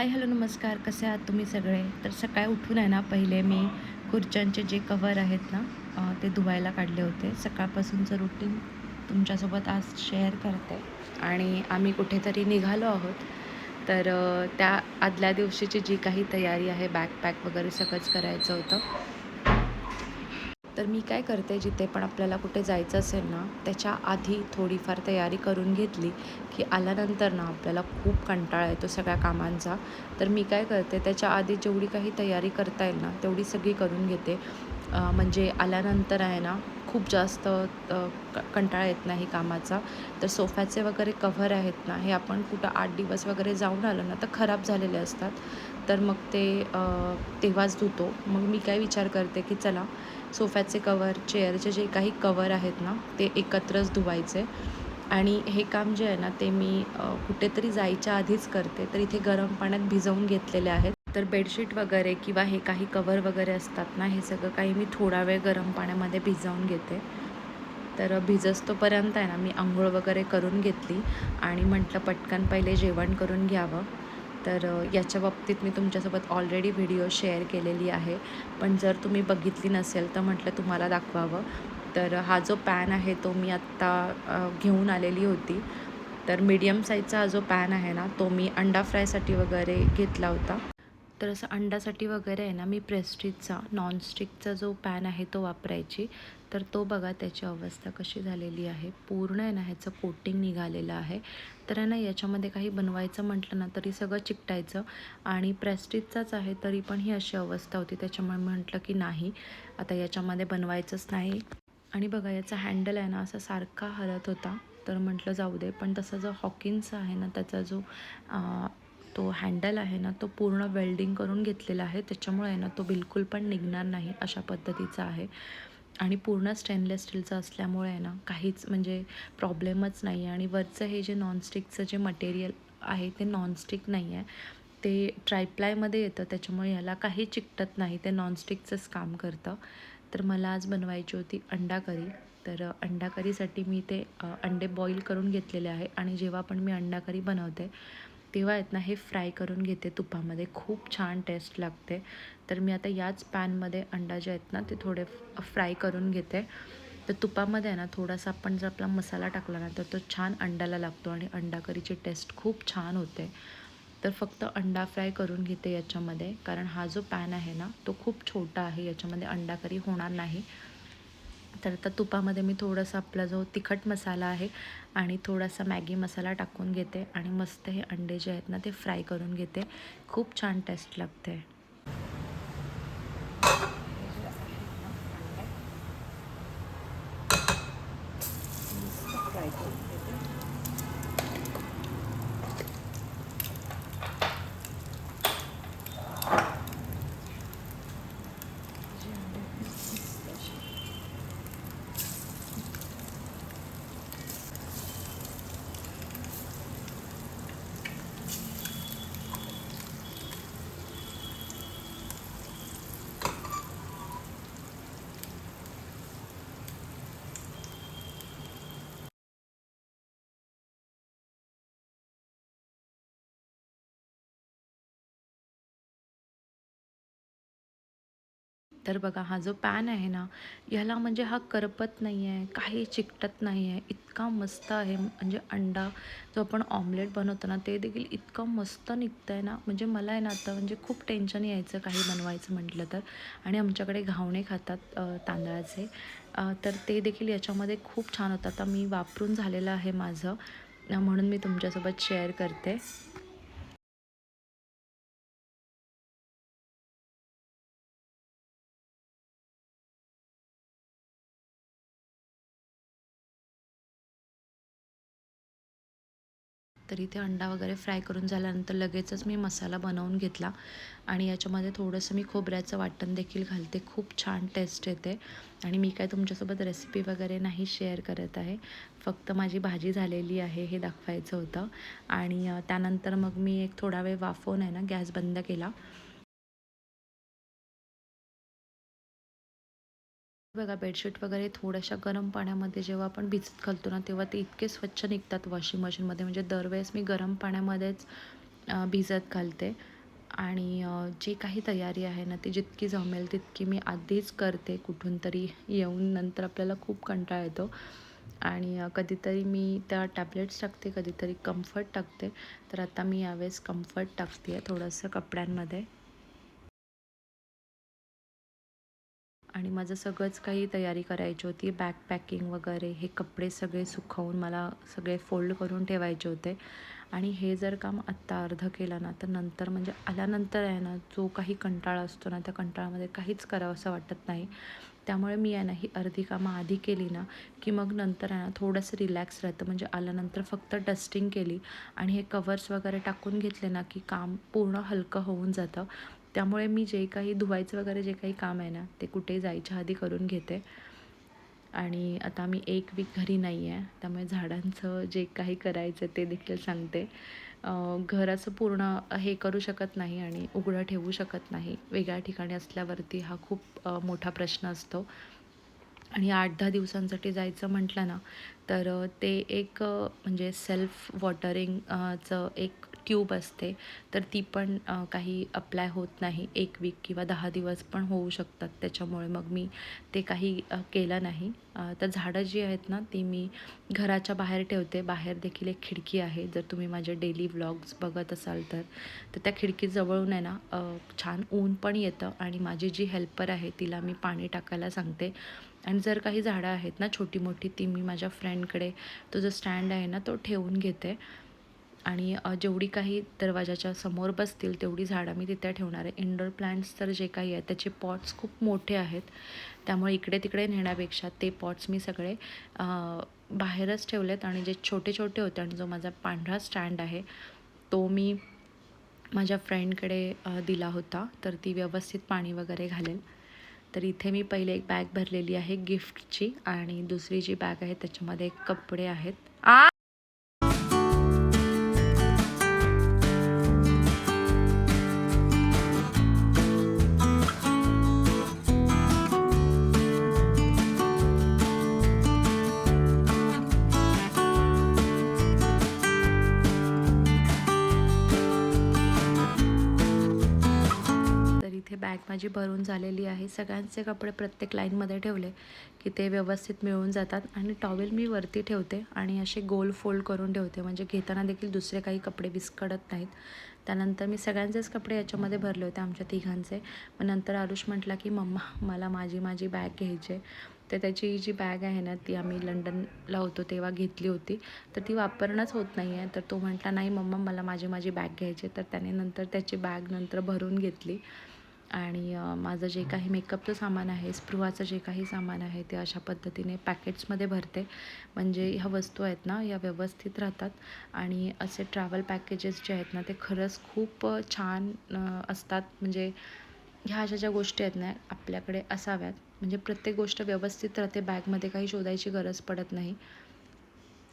नमस्कार. कसे आहात तुम्ही सगळे? तर सकाळी उठून आहे ना पहिले मी खुर्च्यांचे जे कवर आहेत ना ते धुवायला काढले होते. सकाळपासूनचं रुटीन तुमच्यासोबत आज शेअर करते. आणि आम्ही कुठेतरी निघालो आहोत. तर त्या आदल्या दिवशीची जी काही तयारी आहे बॅकपॅक वगैरे सगळंच करायचं होतं. तर मी काय करते जिथे पण आपल्याला कुठे जायचं असेल ना त्याच्या आधी थोडीफार तयारी करून घेतली की आल्यानंतर ना आपल्याला खूप कंटाळा येतो सगळ्या कामांचा. तर मी काय करते त्याच्या आधी जेवढी काही तयारी करता येईल ना तेवढी सगळी करून घेते. म्हणजे आल्यानंतर आहे ना खूप जास्त क- कंटाळा येत नाही कामाचा. तर सोफ्याचे वगैरे कव्हर आहेत ना हे आपण कुठं आठ दिवस वगैरे जाऊन आलो ना तर खराब झालेले असतात. तर मग ते तेव्हाच धुतो. मग मी काय विचार करते की चला सोफ्याचे कवर चेअरचे जे काही कवर आहेत ना ते एकत्रच धुवायचे. आणि हे काम जे आहे ना ते मी कुठेतरी जायच्या आधीच करते. तर इथे गरम पाण्यात भिजवून घेतलेले आहेत. तर बेडशीट वगैरे किंवा हे काही कवर वगैरे असतात ना हे सगळं काही मी थोडा वेळ गरम पाण्यामध्ये भिजवून घेते. तर भिजस्तोपर्यंत आहे ना मी आंघोळ वगैरे करून घेतली आणि म्हटलं पटकन पहिले जेवण करून घ्यावं. तर याच्या बाबतीत मी तुमच्यासोबत ऑलरेडी व्हिडिओ शेअर केलेली आहे. पण जर तुम्ही बघितली नसेल तर म्हटलं तुम्हाला दाखवावं. तर हा जो पॅन आहे तो मी आत्ता घेऊन आलेली होती. तर मीडियम साईजचा हा जो पॅन आहे ना तो मी अंडा फ्रायसाठी वगैरे घेतला होता. तर असं अंडासाठी वगैरे आहे ना मी प्रेस्टिजचा नॉनस्टिकचा जो पॅन आहे तो वापरायची. तर तो बघा त्याची अवस्था कशी झालेली आहे. पूर्ण आहे ना ह्याचं कोटिंग निघालेलं आहे. तर आहे ना याच्यामध्ये काही बनवायचं म्हटलं ना तरी सगळं चिकटायचं. आणि प्रेस्टिजचाच आहे तरी पण ही अशी अवस्था होती. त्याच्यामुळे म्हटलं की नाही आता याच्यामध्ये बनवायचंच नाही. आणि बघा याचा हँडल आहे ना असा सारखा हलत होता. तर म्हटलं जाऊ दे पण तसा जो हॉकिन्सचा आहे ना त्याचा जो तो हँडल आहे ना तो पूर्ण वेल्डिंग करून घेतलेला आहे. त्याच्यामुळे आहे ना तो बिलकुल पण निघणार नाही अशा पद्धतीचा आहे. आणि पूर्ण स्टेनलेस स्टीलचं असल्यामुळे आहे ना काहीच म्हणजे प्रॉब्लेमच नाही आहे आणि वरचं हे जे नॉनस्टिकचं जे मटेरियल आहे ते नॉनस्टिक नाही आहे ते ट्रायप्लायमध्ये येतं त्याच्यामुळे याला काही चिकटत नाही. ते नॉनस्टिकचंच काम करतं. तर मला आज बनवायची होती अंडा करी तर अंडा करीसाठी मी ते अंडे बॉईल करून घेतलेले आहे. आणि जेव्हा पण मी अंडा करी बनवते तेव्हा आहेत ना हे फ्राय करून घेते तुपामध्ये. खूप छान टेस्ट लागते. तर मी आता याच पॅनमध्ये अंडा जे आहेत ना ते थोडे फ्राय करून घेते. तर तुपामध्ये आहे ना थोडासा आपण जर आपला मसाला टाकला ना तर तो छान अंड्याला लागतो आणि अंडा करीची टेस्ट खूप छान होते. तर फक्त अंडा फ्राय करून घेते याच्यामध्ये. कारण हा जो पॅन आहे ना तो खूप छोटा आहे. याच्यामध्ये अंडा करी होणार नाही. तर आता तुपामध्ये मी थोडासा आपला जो तिखट मसाला आहे आणि थोडासा मॅगी मसाला टाकून घेते आणि मस्त हे अंडे जे आहेत ना ते फ्राय करून घेते. खूप छान टेस्ट लागते फ्राय करून घेते जे अंडे आहेत ना, मस्त असे तर बघा हा जो पॅन आहे ना ह्याला म्हणजे हा करपत नाही आहे काही चिकटत नाही आहे इतका मस्त आहे म्हणजे अंडा जो आपण ऑमलेट बनवतो ना ते देखील इतकं मस्त निघतं आहे ना. म्हणजे मला आहे ना आता म्हणजे खूप टेन्शन यायचं काही बनवायचं म्हटलं तर. आणि आमच्याकडे घावणे खातात तांदळाचे. तर ते देखील याच्यामध्ये खूप छान होतं आता मी वापरून झालेलं आहे माझं. म्हणून मी तुमच्यासोबत शेअर करते. तर इथे अंडा वगैरे फ्राय करून झाल्यानंतर लगेचच मी मसाला बनवून घेतला. आणि याच्यामध्ये थोडंसं मी खोबऱ्याचं वाटण देखील घालते. खूप छान टेस्ट येते. आणि मी काय तुमच्यासोबत रेसिपी वगैरे नाही शेअर करत आहे. फक्त माझी भाजी झालेली आहे हे दाखवायचं होतं. आणि त्यानंतर मग मी एक थोडा वेळ वाफवून आहे ना गॅस बंद केला. बघा बेडशीट वगैरे थोड्याशा गरम पाण्यामध्ये जेव्हा आपण भिजत घालतो ना तेव्हा ते इतके स्वच्छ निघतात वॉशिंग मशीनमध्ये म्हणजे दरवेळेस मी गरम पाण्यामध्येच भिजत घालते. आणि जी काही तयारी आहे ना ती जितकी जमेल तितकी मी आधीच करते. कुठून तरी येऊन नंतर आपल्याला खूप कंटाळा येतो. आणि कधीतरी मी त्या टॅबलेट्स टाकते कधीतरी कम्फर्ट टाकते. तर आता मी यावेळेस कम्फर्ट टाकते आहे थोडंसं कपड्यांमध्ये. आणि माझं सगळंच काही तयारी करायची होती. बॅग पॅकिंग वगैरे हे कपडे सगळे सुकवून मला सगळे फोल्ड करून ठेवायचे होते. आणि हे जर काम आत्ता अर्धं केलं ना तर नंतर म्हणजे आल्यानंतर आहे ना जो काही कंटाळा असतो ना त्या कंटाळामध्ये काहीच करावं असं वाटत नाही. त्यामुळे मी आहे ना ही अर्धी कामं आधी केली ना की मग नंतर आहे ना थोडंसं रिलॅक्स राहतं. म्हणजे आल्यानंतर फक्त डस्टिंग केली आणि हे कवर्स वगैरे टाकून घेतले ना की काम पूर्ण हलकं होऊन जातं. त्यामुळे मी जे काही धुवायचं वगैरे जे काही काम आहे ना ते कुठे जायच्या आधी करून घेते. आणि आता मी एक वीक घरी नाही आहे त्यामुळे झाडांचं जे काही करायचं ते देखील सांगते. घराचं पूर्ण हे करू शकत नाही आणि उघडं ठेवू शकत नाही. वेगळ्या ठिकाणी असल्यावरती हा खूप मोठा प्रश्न असतो. आणि आठ दहा दिवसांसाठी जायचं म्हटलं ना तर ते एक म्हणजे सेल्फ वॉटरिंगचं एक ट्यूब असते तर ती पण काही अप्लाय होत नाही. एक वीक किंवा दहा दिवस पण होऊ शकतात. त्याच्यामुळे मग मी ते काही केलं नाही. तर झाडं जी आहेत ना ती मी घराच्या बाहेर ठेवते. बाहेर देखील एक खिडकी आहे. जर तुम्ही माझे डेली व्लॉग्स बघत असाल तर तर त्या खिडकीजवळून आहे ना छान ऊन पण येतं आणि माझी जी हेल्पर आहे तिला मी पाणी टाकायला सांगते. आणि जर काही झाडं आहेत ना छोटी मोठी ती मी माझ्या फ्रेंडकडे तो जो स्टँड आहे ना तो ठेवून घेते. आणि जेवढी काही दरवाजाच्या समोर बसतील तेवढी झाडं मी तिथे ठेवणार आहे. इंडोर प्लांट्स तर जे काही आहेत त्याचे पॉट्स खूप मोठे आहेत. त्यामुळे इकडे तिकडे नेण्यापेक्षा ते पॉट्स मी सगळे बाहेरच ठेवलेत आणि जे छोटे छोटे होते आणि जो माझा पांढरा स्टँड आहे तो मी माझ्या फ्रेंडकडे दिला होता. तर ती व्यवस्थित पाणी वगैरे घालेल. तर इथे मी पहिले एक बॅग भरलेली आहे गिफ्टची आणि दुसरी जी बॅग आहे त्याच्यामध्ये कपडे आहेत. आ माझी भरून झालेली आहे. सगळ्यांचे कपडे प्रत्येक लाईनमध्ये ठेवले की ते व्यवस्थित मिळून जातात आणि टॉवेल मी वरती ठेवते आणि असे गोल फोल्ड करून ठेवते. म्हणजे घेताना देखील दुसरे काही कपडे विस्कडत नाहीत. त्यानंतर मी सगळ्यांचेच कपडे याच्यामध्ये भरले होते आमच्या तिघांचे. मग नंतर आरुष म्हटला की मम्मा मला माझी माझी बॅग घ्यायची तर त्याची जी बॅग आहे ना ती आम्ही लंडनला होतो तेव्हा घेतली होती. तर ती वापरणंच होत नाही आहे. तर तो म्हटला नाही मम्मा मला माझी माझी बॅग घ्यायची तर त्याने नंतर त्याची बॅग नंतर भरून घेतली. आणि माझं जे काही मेकअपचं सामान आहे स्पृहाचं जे काही सामान आहे ते अशा पद्धतीने पॅकेट्समध्ये भरते. म्हणजे ह्या वस्तू आहेत ना या व्यवस्थित राहतात. आणि असे ट्रॅव्हल पॅकेजेस जे आहेत ना ते खरंच खूप छान असतात. म्हणजे ह्या अशा ज्या गोष्टी आहेत ना आपल्याकडे असाव्यात. म्हणजे प्रत्येक गोष्ट व्यवस्थित राहते. बॅगमध्ये काही शोधायची गरज पडत नाही.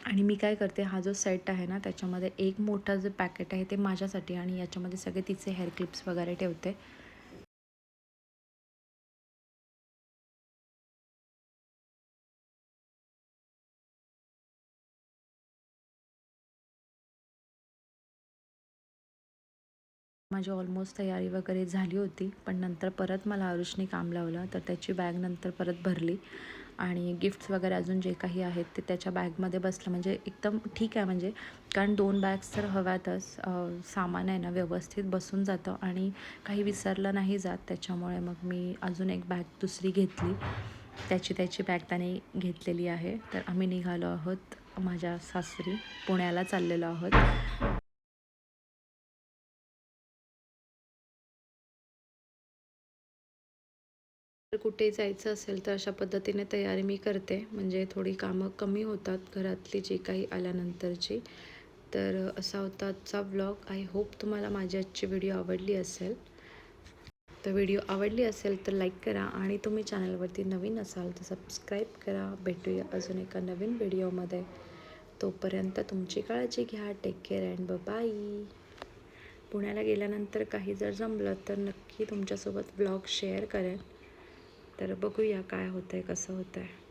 आणि मी काय करते हा जो सेट आहे ना त्याच्यामध्ये एक मोठं जे पॅकेट आहे ते माझ्यासाठी आणि याच्यामध्ये सगळे तिचे हेअर क्लिप्स वगैरे ठेवते. माझी ऑलमोस्ट तयारी वगैरे झाली होती. पण नंतर परत मला आरुषने काम लावलं. तर त्याची बॅग नंतर परत भरली. आणि गिफ्ट्स वगैरे अजून जे काही आहेत ते त्याच्या बॅगमध्ये बसलं. म्हणजे एकदम ठीक आहे म्हणजे. कारण दोन बॅग्स तर हव्यातच. सामान आहे ना व्यवस्थित बसून जातं. आणि काही विसरलं नाही जात. त्याच्यामुळे मग मी अजून एक बॅग दुसरी घेतली. त्याची त्याची बॅग त्याने घेतलेली आहे. तर आम्ही निघालो आहोत. माझ्या सासरी पुण्याला चाललेलो आहोत. जर कुठे जायचं असेल तर अशा पद्धतीने तयारी मी करते. म्हणजे थोडी कामं कमी होतात घरातली जी काही आल्यानंतरची. तर असा होता आजचा ब्लॉग आय होप तुम्हाला माझी आजची व्हिडिओ आवडली असेल. तर व्हिडिओ आवडली असेल तर लाईक करा आणि तुम्ही चॅनलवरती नवीन असाल तर सबस्क्राईब करा. भेटूया अजून एका नवीन व्हिडिओमध्ये तोपर्यंत तुमची काळजी घ्या. टेक केअर अँड बाय पुण्याला गेल्यानंतर काही जर जमलं तर नक्की तुमच्यासोबत ब्लॉग शेअर करेन. तर बघूया काय होतं आहे कसं होतं आहे